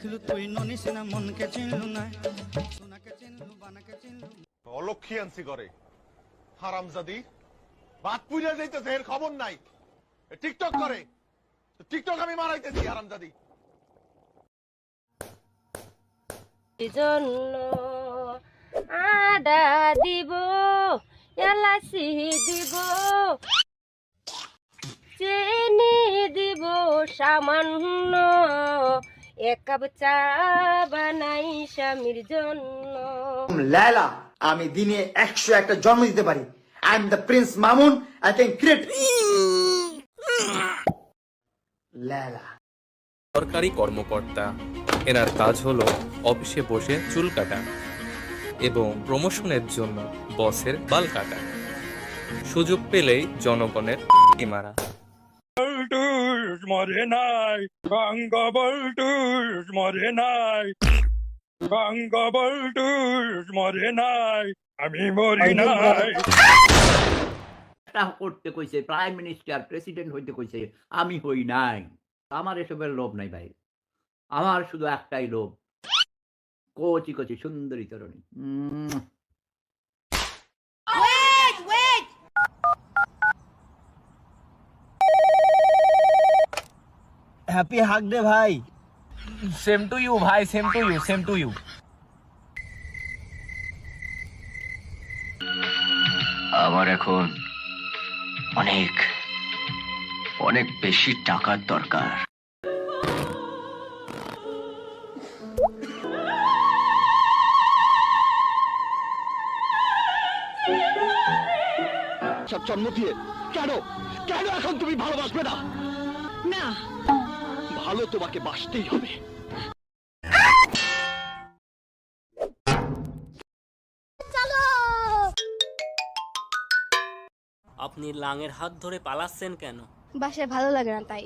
দেখলু তুই ননিস না মনকে চিনলু না সোনাকে চিনলু বানাকে চিনলু অলক্ষী আনছি করে হারামজাদি বাদ পুজা যাইতেছে এর খবর নাই। টিকটক করে। টিকটক আমি মারাইতেছি হারামজাদি। জন্য আদা দিব এলাচি দিব চিনি দিব সামান্য এক কাপ চা বানাই স্বামীর জন্য। লায়লা আমি দিনে একশো একটা জন্ম দিতে পারি। I am the prince Mamun I can create Laila. সরকারি কর্মকর্তা এনার কাজ হলো অফিসে বসে চুল কাটা এবং প্রমোশনের জন্য বসের বাল কাটা। সুযোগ পেলেই জনগণের মারা। বল্টুস মরে নাই গঙ্গা বল্টুস মরে নাই গঙ্গা বল্টুস মরে নাই আমি মরি নাই। করতে কইছে প্রাইম মিনিস্টার প্রেসিডেন্ট হইতে কইছে আমি হই নাই। আমার এসবের লোভ নাই ভাই। আমার শুধু একটাই লোভ। কচি কচি সুন্দরী তরুণী। হ্যাপি হাক দে ভাই সেম টু ইউ ভাই same to you same to you আমার এখন অনেক অনেক বেশি টাকার দরকার। জন্ম দিয়ে কেন? কেন এখন তুমি ভালোবাসবে না? না। ভালো তোমাকে বাঁচতেই হবে। আপনি লাঙের হাত ধরে পালাচ্ছেন কেন? বাসায় ভালো লাগে না তাই।